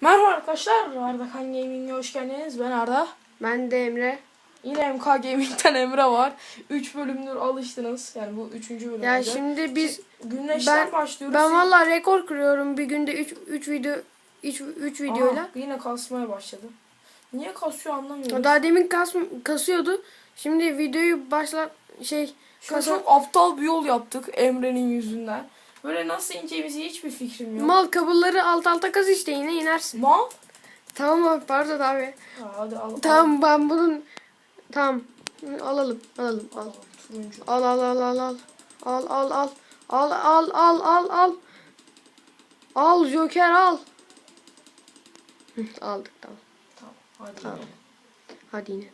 Merhaba arkadaşlar. Arda Kan Gaming'e hoş geldiniz. Ben Arda. Ben de Emre. Yine MK Gaming'den Emre var. 3 bölümdür alıştınız. Yani bu 3. bölüm. Ya olacak. şimdi biz Güneşten ben başlıyoruz. ben valla rekor kırıyorum bir günde 3 3 video 3 3 videoyla. Aa, yine kasmaya başladı. Niye kasıyor anlamıyorum. Daha demin kas, kasıyordu. Şimdi videoyu başla şey Şu kasa- çok aptal bir yol yaptık Emre'nin yüzünden. Böyle nasıl ineceğimizi hiçbir fikrim yok. mal kabulları alt alta kaz işte yine inersin. Mal? Tamam abi pardon abi. Ha, hadi al. Tamam ben bunun tamam alalım alalım Al, al. al, turuncu. Al al al al al. Al al al. Al al al al al. Al Joker al. Aldık tamam. Tamam. Hadi Tamam. inelim. Hadi inelim.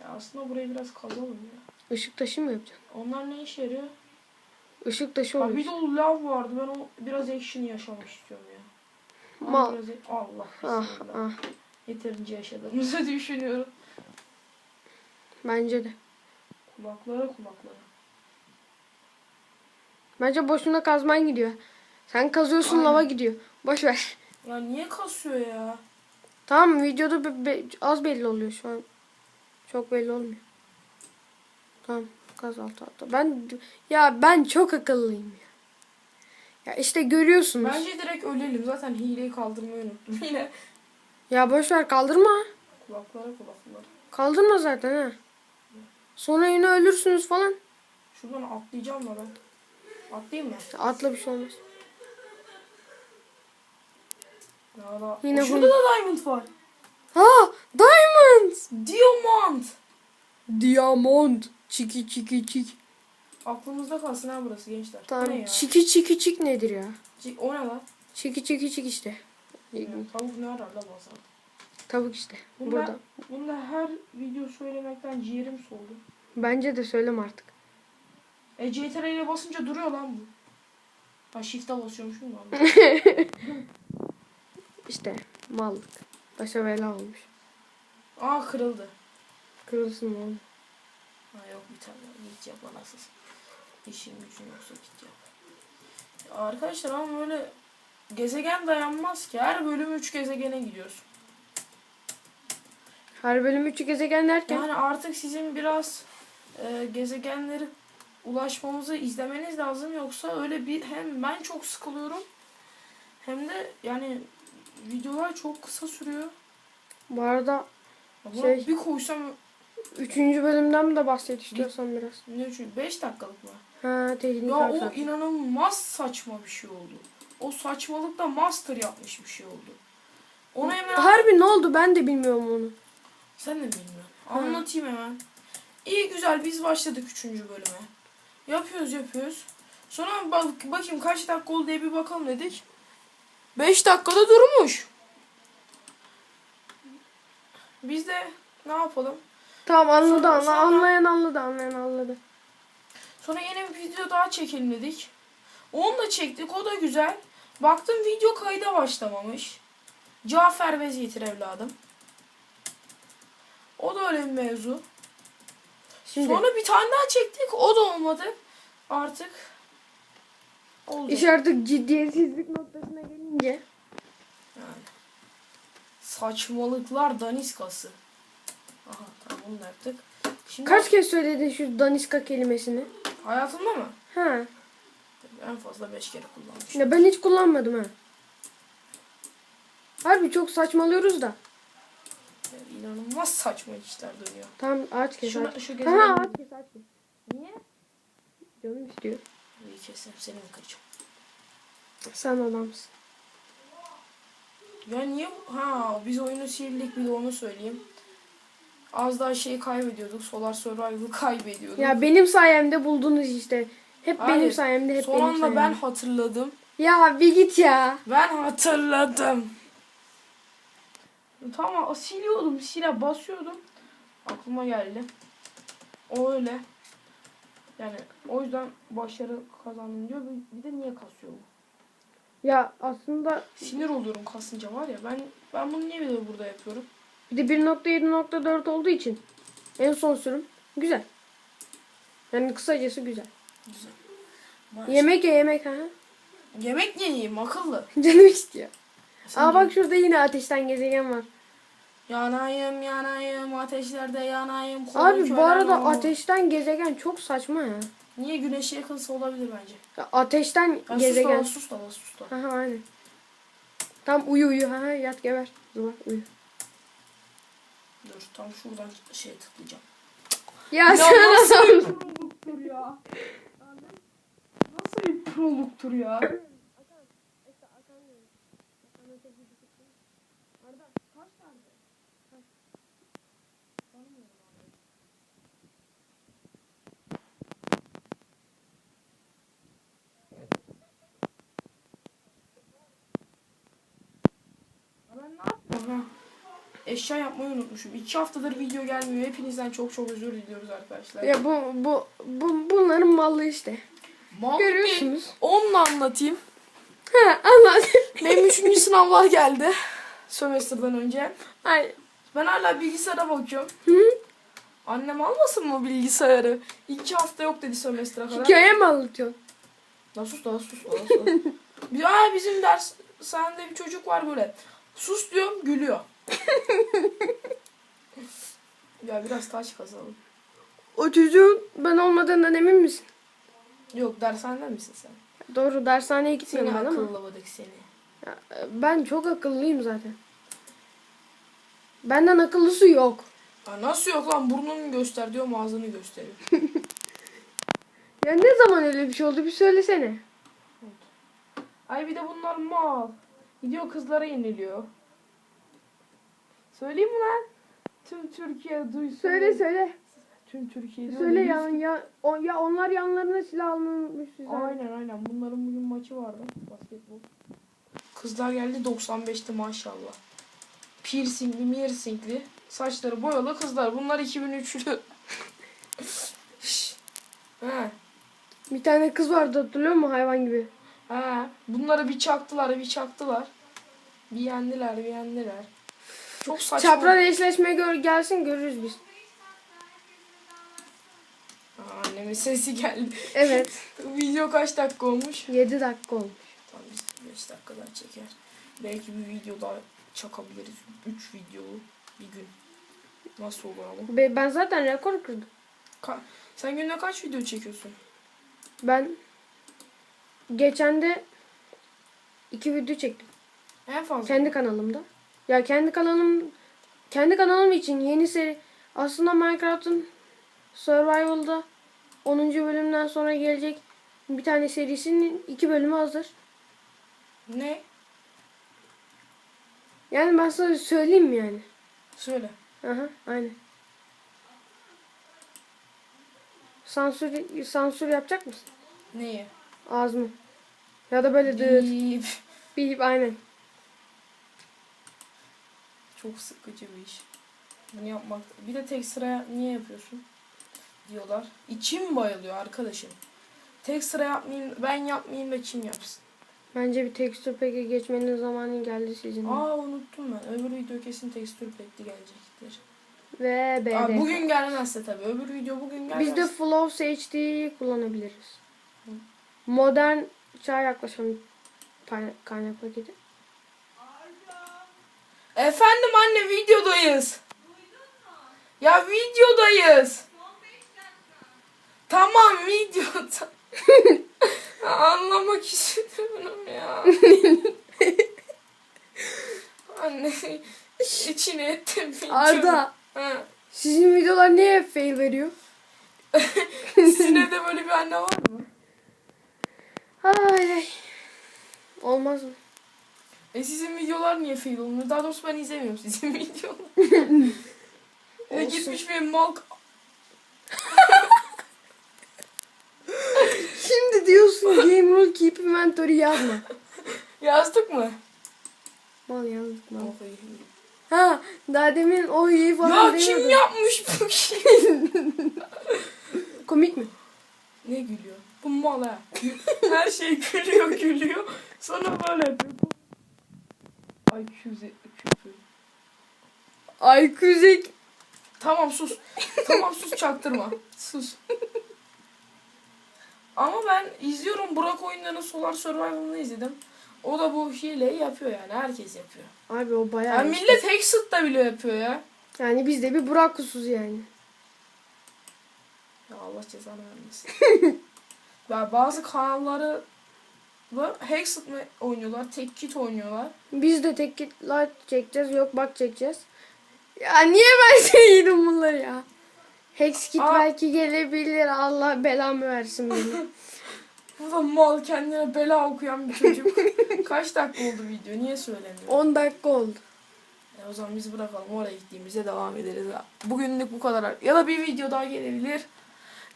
Ya aslında burayı biraz kazalım ya. Işık taşı mı yapacaksın? Onlar ne işe yarıyor? Işık taşı Bak oluyor. bir dolu lav vardı. Ben o biraz action yaşamak istiyorum ya. Mal. biraz Allah Ah ah. Yeterince yaşadığımızı düşünüyorum. Bence de. Kulaklara kulaklara. Bence boşuna kazman gidiyor. Sen kazıyorsun Aynen. lava gidiyor. Boş ver. Ya niye kasıyor ya? Tamam videoda be- be- az belli oluyor şu an. Çok belli olmuyor. Tamam kaz alt alta. Ben ya ben çok akıllıyım ya. Ya işte görüyorsunuz. Bence direkt ölelim. Zaten hileyi kaldırmayı unuttum yine. Ya boş ver kaldırma. Kulaklara kulaklara. Kaldırma zaten ha. Sonra yine ölürsünüz falan. Şuradan atlayacağım da ben. Atlayayım mı? Atla bir şey olmaz. Ya da... Yine O, şurada da diamond var. Ha diamond. Diamond. Diamond. Çiki çiki çik. Aklımızda kalsın ha burası gençler. O ne Tamam. ya? Çiki çiki çik nedir ya? Çi- O ne lan? Çiki çiki çik işte. Ya, tavuk ne arar la bazen? Tavuk işte. Bunda, Burada. bunda her video söylemekten ciğerim soldu. Bence de söyleme artık. E CTRL ile basınca duruyor lan bu. Ha shift'e basıyormuşum da. İşte mallık. Başa bela olmuş. Aa kırıldı. Kırılsın oğlum. Ha yok bir tane yap anasız. İşin gücün yoksa yap. Ya arkadaşlar ama böyle gezegen dayanmaz ki. Her bölüm 3 gezegene gidiyorsun. Her bölüm üçü gezegen derken. Yani artık sizin biraz e, gezegenleri ulaşmamızı izlemeniz lazım yoksa öyle bir hem ben çok sıkılıyorum hem de yani videolar çok kısa sürüyor. Bu arada Ama Şey- bir koysam üçüncü bölümden de bahset istiyorsan biraz. ne için 5 dakikalık mı? Ha teknik Ya o harf. inanılmaz saçma bir şey oldu. O saçmalıkta master yapmış bir şey oldu. Onu hemen Harbi ne oldu ben de bilmiyorum onu. sen de bilmiyorsun. Anlatayım hemen. İyi güzel biz başladık 3. bölüme. Yapıyoruz yapıyoruz. Sonra bak, bakayım kaç dakika oldu diye bir bakalım dedik. 5 dakikada durmuş. Biz de ne yapalım? Tamam anladı anla, sonra- anlayan anladı anlayan anladı. Sonra yeni bir video daha çekelim dedik. Onu da çektik. O da güzel. Baktım video kayda başlamamış. Cafer Vezyetir evladım. O da öyle bir mevzu. Şimdi Sonra bir tane daha çektik. O da olmadı. Artık oldu. iş artık ciddiyetsizlik noktasına gelince. Yani. Saçmalıklar daniskası. Aha bunu da yaptık. Şimdi Kaç kez söyledin şu daniska kelimesini? hayatımda mı? Ha. En fazla 5 kere kullanmışım. Ya ben hiç kullanmadım ha. Harbi çok saçmalıyoruz da. Yani inanılmaz saçma işler dönüyor. Tamam ağaç kes Şuna, ağaç. şu Ha gezegen... ağaç kes ağaç kes. Niye? Canım istiyor. İyi kesin seni mi kıracağım? Sen adamsın. Ya niye? Ha biz oyunu sildik bir de onu söyleyeyim. Az daha şeyi kaybediyorduk. Solar Survival'ı kaybediyorduk. Ya benim sayemde buldunuz işte. Hep Hayır, benim sayemde hep Son benim anda sayemde. ben hatırladım. Ya bir git ya. Ben hatırladım. Tamam siliyordum. Sile basıyordum. Aklıma geldi. O öyle. Yani o yüzden başarı kazandım diyor. Bir- Bir de niye kasıyor bu? Ya aslında Sinir oluyorum kasınca var ya. Ben ben bunu niye bir de burada yapıyorum? Bir de 1.7.4 olduğu için en son sürüm güzel. Yani kısacası güzel. Güzel. Baş- Yemek ye yemek ha. Yemek yiyeyim akıllı? Canım istiyor. Aa bak şurada yine ateşten gezegen var. Yanayım yanayım ateşlerde yanayım. Abi bu arada olma. ateşten gezegen çok saçma ya. Niye güneşe yakınsa olabilir bence. Ya ateşten Ya gezegen. Sus da sus da sus da. Aha aynen. Tam uyu uyu. Ha yat geber. Zıbar uyu. Dur tam şuradan şey tıklayacağım. Ya Ya sen nasıl proluktur ya? Nasıl bir proluktur ya? Ben ne yapıyorum ha? Eşya yapmayı unutmuşum. İki haftadır video gelmiyor. Hepinizden çok çok özür diliyoruz arkadaşlar. Ya bu bu bu bunların mallı işte. Mal Görüyorsunuz. Onunla anlatayım. Ha anlat. Benim üçüncü sınavlar geldi. Sömestrden önce. Ay. Ben hala bilgisayara bakıyorum. Hı? Annem almasın mı bilgisayarı? İki hafta yok dedi sömestre kadar. Hikaye mi anlatıyorsun? Daha sus daha sus daha sus. Aa, bizim ders sende bir çocuk var böyle. Sus diyorum gülüyor. ya biraz taş kazalım. O çocuğun ben olmadığından emin misin? Yok dershanede misin sen? Doğru dershaneye Seni gitmiyorum ben ama. akıllamadık seni. Ya, Ben çok akıllıyım zaten. Benden akıllısı yok. Ya nasıl yok lan burnunu göster diyorum ağzını gösteriyor. Ya ne zaman öyle bir şey oldu bir söylesene. Ay bir de bunlar mal. Gidiyor kızlara yeniliyor. Söyleyeyim mi lan? Tüm Türkiye duysun. Söyle söyle. Tüm Türkiye diyor. Söyle ya, ya, o, ya onlar yanlarına silah almış. Aynen aynen. Bunların bugün maçı vardı. Basketbol. Kızlar geldi 95'ti maşallah. Piercingli, piercingli. Saçları boyalı kızlar. Bunlar 2003'lü. Şşş. He. Bir tane kız vardı hatırlıyor musun hayvan gibi? He. Bunları bir çaktılar, bir çaktılar. Bir yendiler, bir yendiler. Çok saçma. Çapraz eşleşme gör, gelsin görürüz biz. Aa, Annemin sesi geldi. Evet. Video kaç dakika olmuş? 7 dakika olmuş. Tamam biz 5 dakikadan çeker. Belki bir video daha çakabiliriz. 3 videolu bir gün. Nasıl olur ama? Be- Ben zaten rekor kırdım. Ka- Sen günde kaç video çekiyorsun? Ben geçen de iki video çektim. En fazla. Kendi kanalımda. Ya kendi kanalım kendi kanalım için yeni seri aslında Minecraft'ın Survival'da 10. bölümden sonra gelecek bir tane serisinin iki bölümü hazır. Ne? Yani ben sana söyleyeyim mi yani? Söyle. Aha, aynen. Sansür sansür yapacak mısın? Neyi? Ağzını. Ya da böyle dıt. Bip. Bip aynen. Çok sıkıcı bir iş. Bunu yapmak. Bir de tek sıraya niye yapıyorsun? Diyorlar. İçim bayılıyor arkadaşım. Tek sıra yapmayayım, ben yapmayayım da kim yapsın? Bence bir tekstür peki geçmenin zamanı geldi sizin. Aa unuttum ben. Öbür video kesin tekstür pekli gelecektir. Ve BD. Aa, bugün gelmezse tabii. Öbür video bugün gelmez. Biz de Flow HD'yi kullanabiliriz. Modern çağ yaklaşan kaynak paketi. Efendim anne videodayız. Ya videodayız. Tamam videoda. Anlamak istiyorum ya. anne içine ettim video. Arda Ha. sizin videolar niye hep fail veriyor? Sizin evde böyle bir anne var mı? Ay ay. Olmaz mı? E sizin videolar niye fail olmuyor? Daha doğrusu ben izlemiyorum sizin videoları. e Olsun. gitmiş benim mal... Şimdi diyorsun game rule keep inventory yazma. Yazdık mı? Mal yazdık mal. Ha daha demin o iyi falan Ya kim yapmış bu kim? Komik mi? Ne gülüyor? Bu mal ha. Her şey gülüyor gülüyor. Sonra böyle yapıyor. Ay küze, küfür. Ay kuzek. Tamam sus. Tamam sus çaktırma. Sus. Ama ben izliyorum Burak oyunlarının Solar Survival'ını izledim. O da bu hileyi yapıyor yani. Herkes yapıyor. Abi o bayağı. Yani işte. millet Hexit da bile yapıyor ya. Yani biz de bir Burak kusuz yani. Ya Allah cezanı vermesin. ya bazı kanalları da Hexit mi oynuyorlar, tek kit oynuyorlar. Biz de tek git light çekeceğiz. Yok bak çekeceğiz. Ya niye ben sayıyorum bunları ya? Hex kit Aa. belki gelebilir. Allah belamı versin beni. Bu da mal kendine bela okuyan bir çocuk. Kaç dakika oldu video? Niye söylemiyor? 10 dakika oldu. E o zaman biz bırakalım oraya gittiğimizde devam ederiz. Bugünlük bu kadar. Ya da bir video daha gelebilir.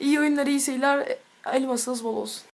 İyi oyunlar, iyi seyirler. Elmasınız bol olsun.